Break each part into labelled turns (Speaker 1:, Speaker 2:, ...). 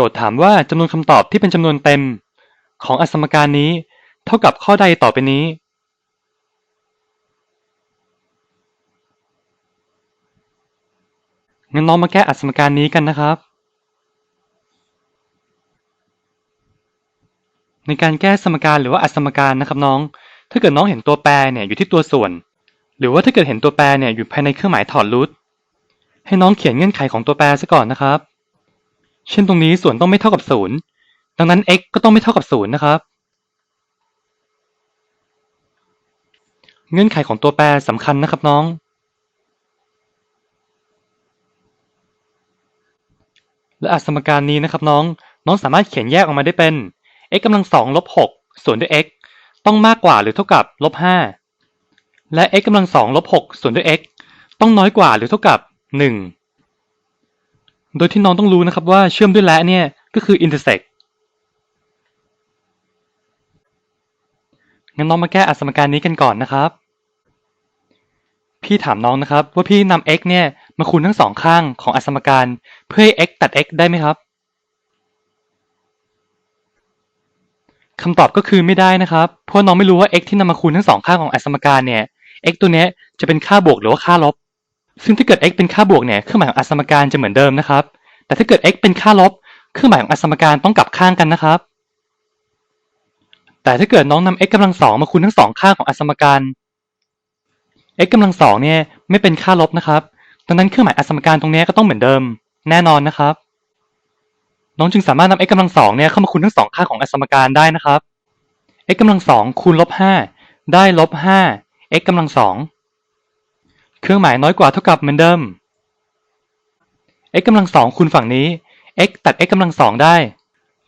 Speaker 1: โจทย์ถามว่าจำนวนคำตอบที่เป็นจำนวนเต็ม ของอสมการนี้ เท่ากับข้อใดต่อไปนี้ งั้นน้องมาแก้อสมการนี้กันนะครับ ในการแก้สมการหรือว่าอสมการนะครับน้อง ถ้าเกิดน้องเห็นตัวแปรเนี่ยอยู่ที่ตัวส่วน หรือว่าถ้าเกิดเห็นตัวแปรเนี่ยอยู่ภายในเครื่องหมายถอดรูทให้น้องเขียนเงื่อนไขของตัวแปรซะก่อนนะครับ เช่นตรงนี้ส่วนต้องไม่เท่ากับศูนย์ดังนั้น x ก็ต้องไม่เท่ากับศูนย์นะครับ เงื่อนไขของตัวแปรสำคัญนะครับน้อง และอสมการนี้นะครับน้อง น้องสามารถเขียนแยกออกมาได้เป็น x กำลังสองลบหกส่วนด้วย x ต้องมากกว่าหรือเท่ากับลบห้าและ x กำลังสองลบหกส่วนด้วย x ต้องน้อยกว่าหรือเท่ากับหนึ่ง โดยที่น้องต้องรู้นะครับว่าเชื่อมด้วยและเนี่ยก็คือ intersect งั้นน้องมาแก้อสมการนี้กันก่อนนะครับ พี่ถามน้องนะครับว่าพี่นำ x เนี่ยมาคูณทั้งสองข้างของอสมการ เพื่อให้ x ตัด x ได้ไหมครับคำตอบก็คือไม่ได้นะครับ เพราะน้องไม่รู้ว่า x ที่นำมาคูณทั้งสองข้างของอสมการเนี่ย x ตัวนี้จะเป็นค่าบวกหรือว่าค่าลบ ซึ่งถ้าเกิด x เป็นค่าบวกเนี่ยเครื่องหมายของอสมการจะเหมือนเดิมนะครับ แต่ถ้าเกิด x เป็นค่าลบเครื่องหมายของอสมการต้องกลับข้างกันนะครับ แต่ถ้าเกิดน้องนำ x กำลังสองมาคูณทั้งสองข้างของอสมการ x กำลังสองเนี่ยไม่เป็นค่าลบนะครับดังนั้นเครื่องหมายอสมการตรงนี้ก็ต้องเหมือนเดิม แน่นอนนะครับ น้องจึงสามารถนำ x กำลังสองเนี่ยเข้ามาคูณทั้งสองข้างของอสมการได้นะครับ x กำลังสองคูณลบห้าได้ลบห้า x กำลังสอง เครื่องหมายน้อยกว่าเท่ากับเหมือนเดิม x กำลังสองคูณฝั่งนี้ x ตัด x กำลังสองได้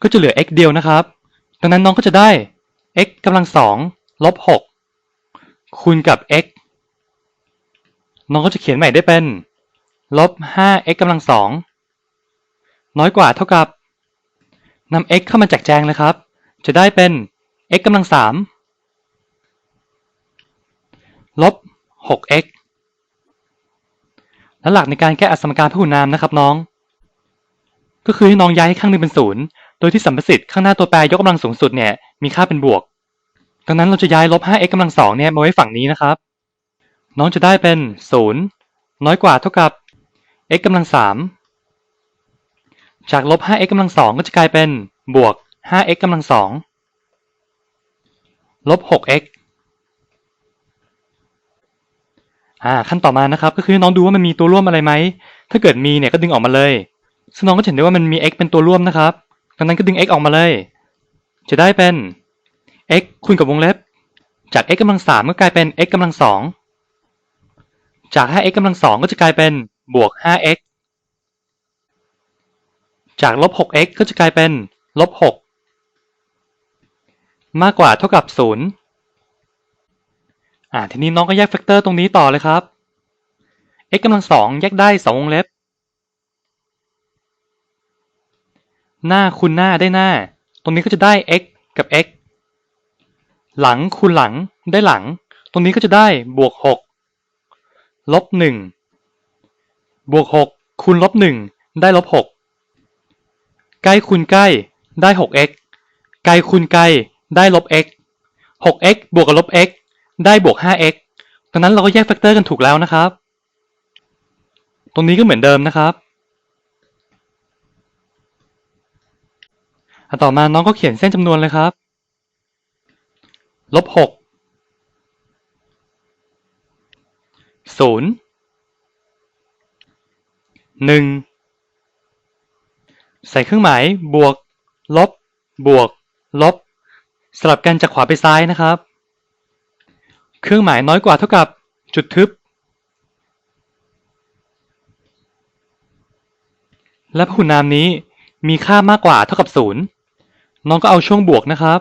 Speaker 1: ก็จะเหลือ x เดียวนะครับ ดังนั้นน้องก็จะได้ x กำลังสองลบหกคูณกับ x น้องก็จะเขียนใหม่ได้เป็นลบห้า x กำลังสองน้อยกว่าเท่ากับนำ x เข้ามาแจกแจงเลยครับ จะได้เป็น x กำลังสามลบ 6x และหลักในการแก้อสมการพหุนามนะครับน้อง ก็คือให้น้องย้ายให้ข้างหนึ่งเป็นศูนย์โดยที่สัมประสิทธิ์ข้างหน้าตัวแปรยกกำลังสูงสุดเนี่ยมีค่าเป็นบวก ดังนั้นเราจะย้ายลบ 5x กำลังสองเนี่ยมาไว้ฝั่งนี้นะครับ น้องจะได้เป็น 0 น้อยกว่าเท่ากับ x กำลังสามจากลบ 5x กำลังสองก็จะกลายเป็นบวก 5x กำลังสองลบ 6x อ่าขั้นต่อมานะครับก็คือน้องดูว่ามันมีตัวร่วมอะไรไหม ถ้าเกิดมีเนี่ยก็ดึงออกมาเลย ซึ่งน้องก็เห็นได้ว่ามันมี x เป็นตัวร่วมนะครับดังนั้นก็ดึง x ออกมาเลย จะได้เป็น x คูณกับวงเล็บ จาก x กำลังสามก็กลายเป็น x กำลังสองจาก 5x กำลังสองก็จะกลายเป็นบวก 5x จากลบ 6x ก็จะกลายเป็นลบ 6 มากกว่าเท่ากับ 0 อ่า ทีนี้น้องก็แยกแฟกเตอร์ตรงนี้ต่อเลยครับ x กำลังสองแยกได้สองวงเล็บ หน้าคูณหน้าได้หน้า ตรงนี้ก็จะได้ x กับ x หลังคูณหลังได้หลัง ตรงนี้ก็จะได้บวก 6 ลบ 1 บวก 6 คูณลบ 1 ได้ลบ 6 ใกล้คูณใกล้ได้ 6x ไกลคูณไกลได้ลบ x 6x บวกกับลบ x ได้บวก 5x ดังนั้นเราก็แยกแฟกเตอร์กันถูกแล้วนะครับ ตรงนี้ก็เหมือนเดิมนะครับต่อมาน้องก็เขียนเส้นจำนวนเลยครับลบ6 0 1ใส่เครื่องหมายบวก ลบ บวก ลบ สลับกันจากขวาไปซ้ายนะครับ เครื่องหมายน้อยกว่าเท่ากับ จุดทึบ และพหุนามนี้มีค่ามากกว่าเท่ากับศูนย์น้องก็เอาช่วงบวกนะครับ